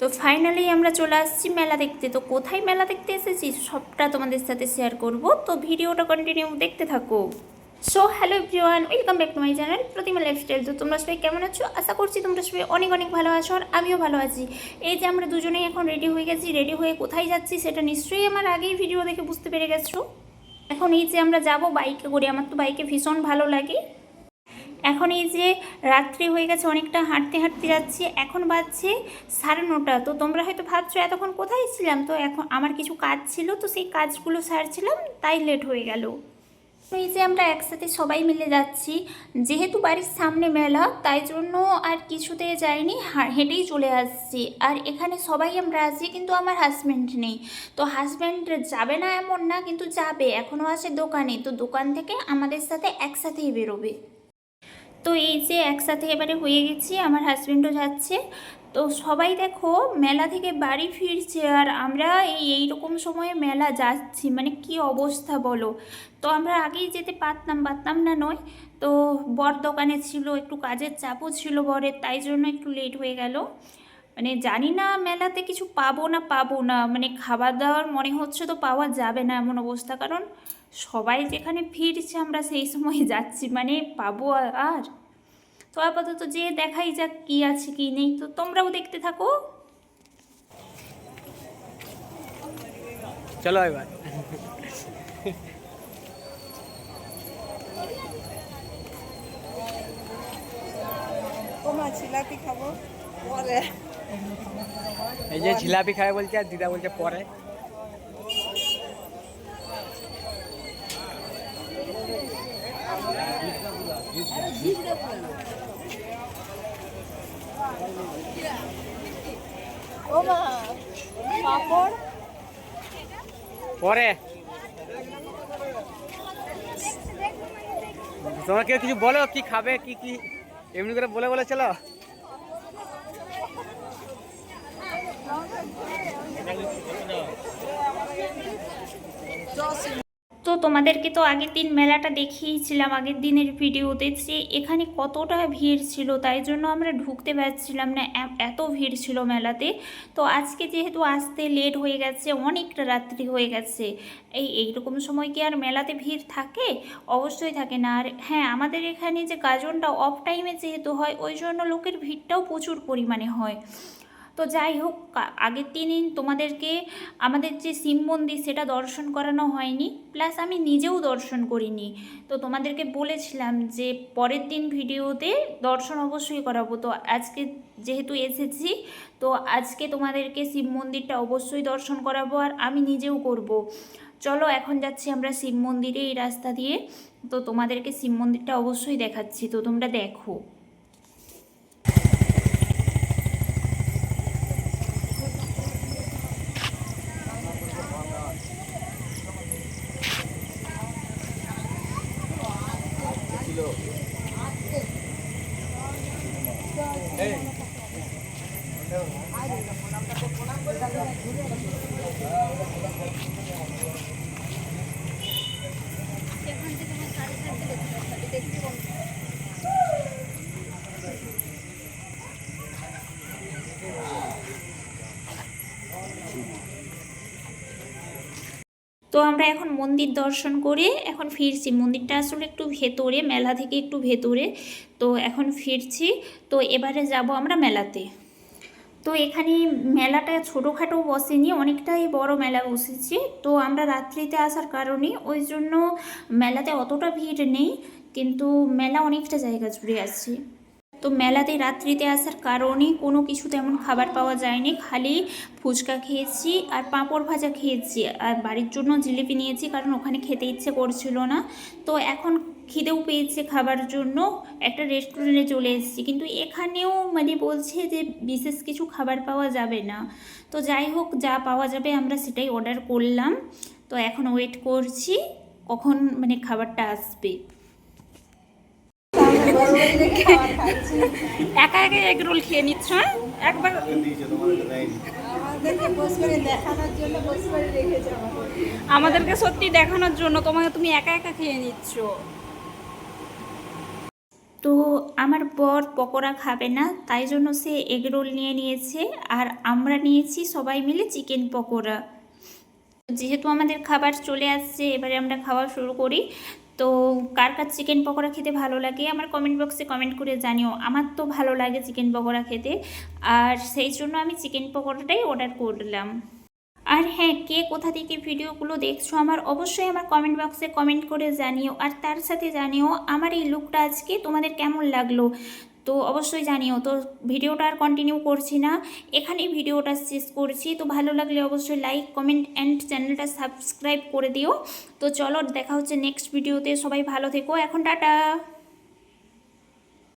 তো ফাইনালি আমরা চলে আসছি মেলা দেখতে। তো কোথায় মেলা দেখতে এসেছি? সবটা তোমাদের সাথে শেয়ার করব। তো ভিডিওটা কন্টিনিউ দেখতে থাকো। So hello everyone welcome back to my channel Pratima lifestyle তো তোমরা সবাই কেমন আছো? আশা করছি তোমরা সবাই অনেক অনেক ভালো আছো আর আমিও ভালো আছি। এই যে আমরা দুজনেই এখন রেডি হয়ে গেছি রেডি হয়ে কোথায় যাচ্ছি সেটা নিশ্চয়ই আমার আগেই ভিডিও দেখে বুঝতে পেরে গেছো। এখন এই যে আমরা যাব বাইকে করে, আমার তো বাইকে ভীষণ ভালো লাগে। এখন এই যে রাত্রি হয়ে গেছে, অনেকটা হাঁটতে হাঁটতে যাচ্ছি, এখন বাজছে সাড়ে নটা। তো তোমরা হয়তো ভাবছ, এতক্ষণ কোথায় ছিলাম? তো এখন আমার কিছু কাজ ছিল, তো সেই কাজগুলো সারছিলাম, তাই লেট হয়ে গেল। এই যে আমরা একসাথে সবাই মিলে যাচ্ছি, যেহেতু বাড়ির সামনে মেলা, তাই জন্য আর কিছুতে যাইনি হেঁটেই চলে আসছি। আর এখানে সবাই আমরা আছি, কিন্তু আমার হাজব্যান্ড নেই। তো হাজব্যান্ড যাবে না এমন না, কিন্তু যাবে এখনও আছে দোকানে। তো দোকান থেকে আমাদের সাথে একসাথেই বেরোবে। তো এই যে একসাথে এবারে হয়ে গেছি, আমার হাজব্যান্ডও যাচ্ছে। তো সবাই দেখো মেলা থেকে বাড়ি ফিরছে আর আমরা এই এইরকম সময়ে মেলা যাচ্ছি মানে কি অবস্থা বলো? তো আমরা আগেই যেতে পারতাম পারতাম না নয়। তো বর দোকানে ছিল, একটু কাজের চাপও ছিল বরের, তাই জন্য একটু লেট হয়ে গেল। মানে জানি না মেলাতে কিছু পাবো না পাবো না মানে খাবার দাবার মনে হচ্ছে তো পাওয়া যাবে না এমন অবস্থা। কারণ সবাই যেখানে ফিরছে আমরা সেই সময় যাচ্ছি মানে পাবো আর- তো আপাতত যে দেখাই যাক কি আছে কি নেই তো তোমরাও দেখতে থাকো। চলো এবার। জিলাপি খাব? পরে এই যে জিলাপি খাবে বলছে আর দিদা বলছে পরে। পাপড় পরে। তোমরা কেউ কিছু বলো কি খাবে কি কি এমনি করে বলে বলে চলো তো তোমাদেরকে তো আগের দিন মেলাটা দেখিয়েছিলাম, আগের দিনের ভিডিওতে যে এখানে কতটা ভিড় ছিল, তাই জন্য আমরা ঢুকতে পারছিলাম না এত ভিড় ছিল মেলাতে। তো আজকে যেহেতু আসতে লেট হয়ে গেছে, অনেকটা রাত্রি হয়ে গেছে, এই, এইরকম সময় কি আর মেলাতে ভিড় থাকে? অবশ্যই থাকে না। আর হ্যাঁ আমাদের এখানে যে গাজনটা অফ টাইমে যেহেতু হয়, ওই জন্য লোকের ভিড়টাও প্রচুর পরিমাণে হয়। তো যাই হোক আগের দিন তোমাদেরকে আমাদের যে শিব মন্দির সেটা দর্শন করানো হয়নি, প্লাস আমি নিজেও দর্শন করিনি। তো তোমাদেরকে বলেছিলাম যে পরের দিন ভিডিওতে দর্শন অবশ্যই করাবো। তো আজকে যেহেতু এসেছি, তো আজকে তোমাদেরকে শিব মন্দিরটা অবশ্যই দর্শন করাবো আর আমি নিজেও করব। চলো এখন যাচ্ছি আমরা শিব মন্দিরে এই রাস্তা দিয়ে। তো তোমাদেরকে শিব মন্দিরটা অবশ্যই দেখাচ্ছি। তো তোমরা দেখো। Hey. তো আমরা এখন মন্দির দর্শন করে এখন ফিরছি। মন্দিরটা আসলে একটু ভেতরে, মেলা থেকে একটু ভেতরে। তো এখন ফিরছি। তো এবারে যাব আমরা মেলাতে। তো এখানে মেলাটা ছোটোখাটো বসেনি, অনেকটাই বড় মেলা বসেছে। তো আমরা রাত্রিতে আসার কারণে ওই জন্য মেলাতে অতটা ভিড় নেই, কিন্তু মেলা অনেকটা জায়গা জুড়ে আছে। তো মেলাতে রাত্রিতে আসার কারণে কোনো কিছু তেমন খাবার পাওয়া যায়নি। খালি ফুচকা খেয়েছি আর পাঁপড় ভাজা খেয়েছি। আর বাড়ির জন্য জিলিপি নিয়েছি কারণ ওখানে খেতে ইচ্ছে করছিল না। তো এখন খিদেও পেয়েছে খাবার জন্য। একটা রেস্টুরেন্টে চলে এসেছি। কিন্তু এখানেও মানে বলছে যে বিশেষ কিছু খাবার পাওয়া যাবে না। তো যাই হোক, যা পাওয়া যাবে আমরা সেটাই অর্ডার করলাম। তো এখন ওয়েট করছি কখন মানে খাবারটা আসবে। একা একা এগ রোল খেয়ে নিচ্ছ হ্যাঁ? একবার আমাদেরকে সত্যি দেখানোর জন্য তোমাকে তুমি একা একা খেয়ে নিচ্ছ। তো আমার বর পকোড়া খাবে না তাই জন্য সে এগরোল নিয়ে নিয়েছে আর আমরা নিয়েছি সবাই মিলে চিকেন পকোড়া। যেহেতু আমাদের খাবার চলে আসছে এবারে আমরা খাওয়া শুরু করি। তো কার কার চিকেন পকোড়া খেতে ভালো লাগে আমার কমেন্ট বক্সে কমেন্ট করে জানিও। আমার তো ভালো লাগে চিকেন পকোড়া খেতে। আর সেই জন্য আমি চিকেন পকোড়াটাই অর্ডার করলাম। আর হ্যাঁ কে কোথা থেকে ভিডিওগুলো দেখছ আমার অবশ্যই আমার কমেন্ট বক্সে কমেন্ট করে জানিও। আর তার সাথে জানিও, আমার এই লুকটা আজকে তোমাদের কেমন লাগল? তো অবশ্যই জানিও, তো ভিডিওটা আর কন্টিনিউ করছি না। এখানেই ভিডিওটা শেষ করছি। তো ভালো লাগলে অবশ্যই লাইক কমেন্ট অ্যান্ড চ্যানেলটা সাবস্ক্রাইব করে দিও। তো চলো, দেখা হচ্ছে নেক্সট ভিডিওতে সবাই ভালো থেকো। এখন টাটা!